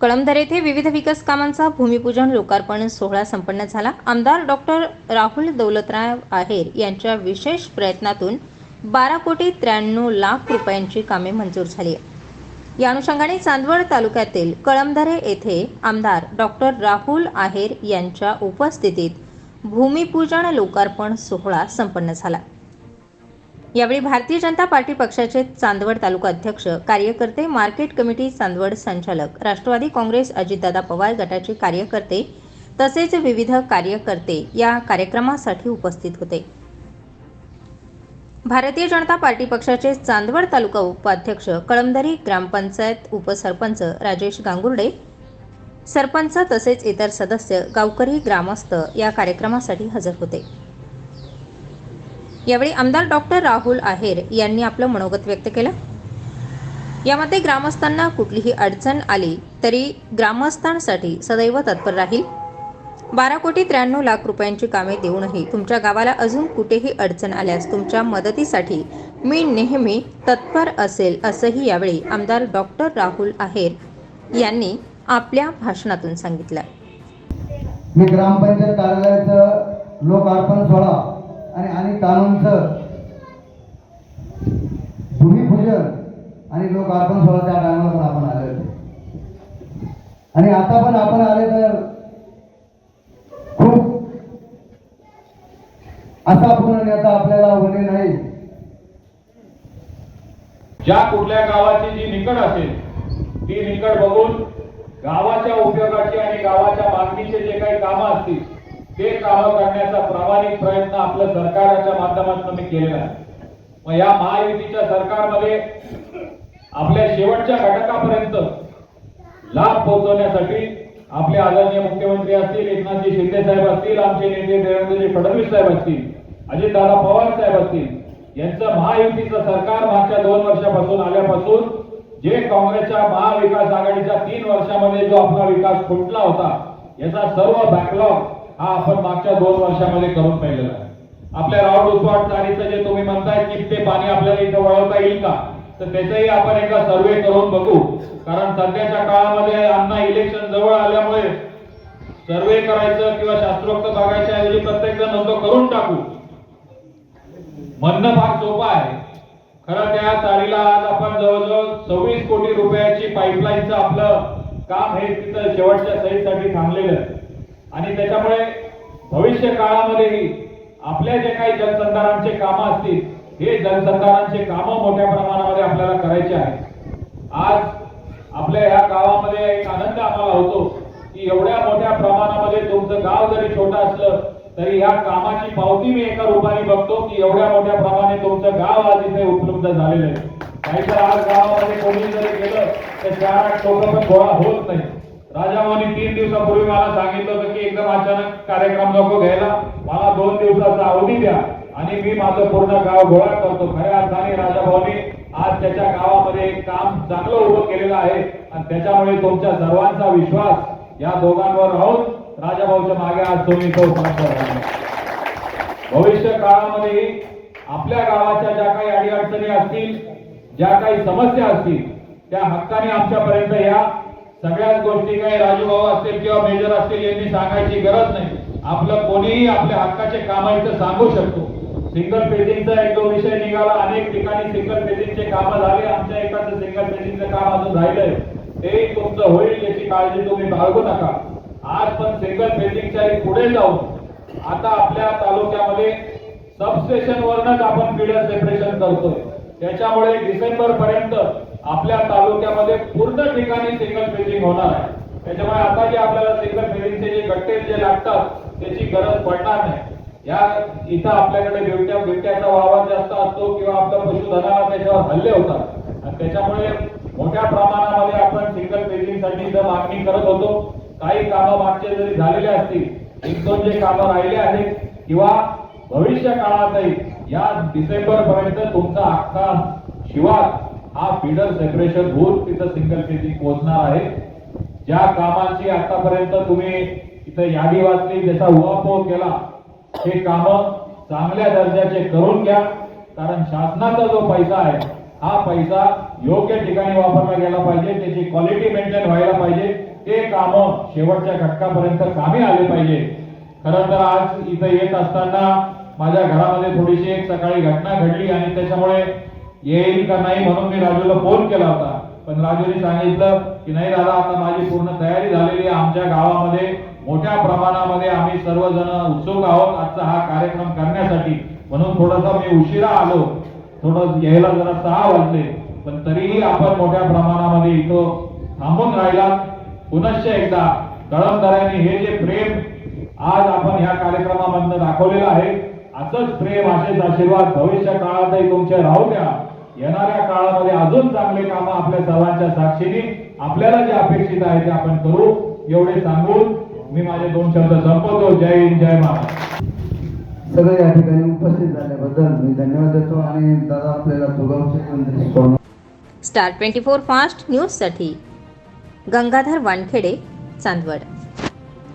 कळमदर येथे विविध विकास कामांचा भूमिपूजन लोकार्पण सोहळा संपन्न झाला. आमदार डॉक्टर राहुल दौलतराव आहेर यांच्या विशेष प्रयत्नातून बारा कोटी त्र्याण्णव लाख रुपयांची कामे मंजूर झाली. या अनुषंगाने चांदवड तालुक्यातील कळमदरे येथे आमदार डॉक्टर राहुल आहेर यांच्या उपस्थितीत भूमिपूजन लोकार्पण सोहळा संपन्न झाला. यावेळी भारतीय जनता पार्टी पक्षाचे चांदवड तालुका अध्यक्ष कार्यकर्ते मार्केट कमिटी चांदवड संचालक राष्ट्रवादी काँग्रेस अजितदादा पवार गटाचे कार्यकर्ते तसेच विविध कार्यकर्ते या कार्यक्रमासाठी उपस्थित होते. भारतीय जनता पार्टी पक्षाचे चांदवड तालुका उपाध्यक्ष कळमदरी ग्रामपंचायत उपसरपंच राजेश गांगुर्डे सरपंच तसेच इतर सदस्य गावकरी ग्रामस्थ या कार्यक्रमासाठी हजर होते. यावेळी आमदार डॉक्टर राहुल आहेर यांनी आपलं मनोगत व्यक्त केलं. यामध्ये ग्रामस्थांना कुठलीही अडचण आली तरी ग्रामस्थांसाठी सदैव तत्पर राहील. बारा कोटी त्र्याण्णव लाख रुपयांची कामे देऊनही तुमच्या गावाला अजून कुठेही अडचण आल्यास तुमच्या मदतीसाठी मी नेहमी तत्पर असेल असंही यावेळी आमदार डॉक्टर राहुल आहेर यांनी आपल्या भाषणातून सांगितलं. मी ग्रामपंचायत कार्यालयाचं लोकार्पण सोहळा आणि आणि भूमिपूजन आणि लोकार्पण सोहळा त्या टायमाला पण आपण आले होते. आणि आता पण आपण आले तर खूप असा पूर्ण नेता आपल्याला उभे नाही. ज्या कुठल्या गावाची जी निकड असेल ती निकड बघून गावाच्या उपयोगाची आणि गावाच्या मागणीचे जे काही कामं असतील ते कामं करण्याचा प्रामाणिक प्रयत्न आपल्या सरकारच्या माध्यमातून मी केलेला आहे. मग या महायुतीच्या सरकारमध्ये आपल्या शेवटच्या घटकापर्यंत लाभ पोहोचवण्यासाठी आपले आदरणीय मुख्यमंत्री असतील एकनाथजी शिंदे साहेब असतील आमचे नेते देवेंद्रजी फडणवीस साहेब असतील अजितदादा पवार साहेब असतील यांचं महायुतीचं सरकार मागच्या दोन वर्षापासून आल्यापासून जे काँग्रेसच्या महाविकास आघाडीच्या तीन वर्षामध्ये जो आपला विकास फुटला होता याचा सर्व बॅकलॉग हा आपण मागच्या दोन वर्षामध्ये करून पाहिलेला आहे. आपल्या राऊंड उस्वाट चाळीचं जे तुम्ही म्हणताय की ते पाणी आपल्याला इथं वळवता येईल का? तर त्याचंही आपण एका सर्वे करून बघू. कारण सध्याच्या काळामध्ये अण्णा इलेक्शन जवळ आल्यामुळे सर्वे करायचं किंवा शास्त्रोक्त बघायच्या ऐवजी प्रत्येक जण नोंद करून टाकू. म्हणणं फार सोपा आहे. खरं त्या चाळीला आज आपण जवळजवळ सव्वीस कोटी रुपयाची पाईपलाईनचं आपलं काम हे तिथं शेवटच्या सहीसाठी थांबलेलं आहे. आणि त्याच्यामुळे भविष्य काळामध्येही आपल्या जे काही जलसंधारणचे कामं असतील हे जलसंधारणचे कामं मोठ्या प्रमाणामध्ये आपल्याला करायचे आहे आज आपल्या ह्या गावामध्ये एक आनंद आम्हाला होतो की एवढ्या मोठ्या प्रमाणामध्ये तुमचं गाव जरी छोटं असलं तरी ह्या कामाची पावती मी एका रूपाने बघतो की एवढ्या मोठ्या प्रमाणे तुमचं गाव आज इथे उपलब्ध झालेलं आहे. नाहीतर आज गावामध्ये कोणी जरी गेलं तर चार आठ लोक पण गोळा होत नाही राजाभाऊनी तीन दिवसापूर्वी मला सांगितलं होतं की एकदम अचानक कार्यक्रम नको घ्यायला. मला दोन दिवसाचा अवधी द्या आणि मी माझं पूर्ण गाव गोळा करतो. खऱ्या अर्थाने राजाभाऊनी आज त्याच्या गावामध्ये एक काम चांगलं उभं केलेलं आहे आणि त्याच्यामुळे तुमच्या सर्वांचा विश्वास या दोघांवर राहून राजाभाऊच्या मागे आज तुम्ही तो भविष्य काळामध्ये आपल्या गावाच्या ज्या काही अडीअडचणी असतील ज्या काही समस्या असतील त्या हक्काने आमच्यापर्यंत या. सगळ्याच गोष्टी काही राजूभाऊ असतील किंवा मेजर असतील यांनी सांगायची गरज नाही. आपलं कोणीही आपल्या हक्काचे काम इथं सांगू शकतो. सिंगल फेजिंगचा एक जो विषय निघाला. अनेक ठिकाणी सिंगल फेजिंगचे कामं झाले. आमच्या एकाचं सिंगल फेजिंगचं काम अजून राहिलंय. ते तुमचं होईल याची काळजी तुम्ही बाळगू नका. आज पण सिंगल फेजिंगच्या पुढे जाऊन आता आपल्या तालुक्यामध्ये सबस्टेशन वरनच आपण पिढ्या सेपरेशन करतोय. त्याच्यामुळे डिसेंबर पर्यंत आपल्या तालुक्यामध्ये पूर्ण ठिकाणी सिंगल फेजिंग होणार आहे. त्याच्यामुळे आता जे आपल्याला सिंगल फेजिंगचे जे गट्टे जे लागतात त्याची गरज पडणार नाही. या इथं आपल्याकडे बिबट्या बिबट्याचा वावर जास्त असतो किंवा आपल्या पशुधनाला त्याच्यावर हल्ले होतात. आणि त्याच्यामुळे मोठ्या प्रमाणामध्ये आपण सिंगल फेजिंगसाठी जर मागणी करत होतो. काही कामं मागचे जरी झालेले असतील एक दोन जे कामं राहिले आहेत किंवा भविष्य काळातही या डिसेंबर पर्यंत तुमचा अख्खा शिवार हा फीडर सेपरेशन होऊन तिथं सिंगल फेजिंग पोहोचणार आहे. ज्या कामाची आतापर्यंत तुम्ही इथं यादी वाचली ज्याचा उहापोह केला हे काम चांगल्या दर्जाचे करून घ्या. कारण शासनाचा जो पैसा आहे हा पैसा योग्य ठिकाणी वापरला गेला पाहिजे त्याची क्वालिटी मेंटेन व्हायला पाहिजे. ते काम शेवटच्या घटकापर्यंत कामी आले पाहिजे. खरं तर आज इथं येत असताना माझ्या घरामध्ये थोडीशी एक सकाळी घटना घडली आणि त्याच्यामुळे येईल का नाही म्हणून मी राजूला फोन केला होता. पण राजूने सांगितलं की नाही दादा आता माझी पूर्ण तयारी झालेली आहे. आमच्या गावामध्ये मोठ्या प्रमाणामध्ये आम्ही सर्वजण उत्सुक आहोत आजचा हा कार्यक्रम करण्यासाठी. म्हणून थोडासा मी उशिरा आलो. थोडं यायला जरा सहा वाजले. पण तरीही आपण मोठ्या प्रमाणामध्ये इथं थांबून राहिला पुनश्च एकदा कळमदारांनी हे जे प्रेम आज आपण ह्या कार्यक्रमामधनं दाखवलेलं आहे असंच प्रेम असेच आशीर्वाद भविष्य काळातही तुमचे राहू द्या. येणाऱ्या काळामध्ये अजून चांगले कामं आपल्या सर्वांच्या साक्षीने आपल्याला जे अपेक्षित आहे ते आपण करू. एवढे सांगून मी माझे दोन शब्द संपवतो. जय हिंद जय महाराज सगळे या ठिकाणी उपस्थित झाल्याबद्दल मी धन्यवाद देतो आणि दादा आपल्याला स्टार ट्वेंटी फोर फास्ट न्यूजसाठी गंगाधर वानखेडे चांदवड.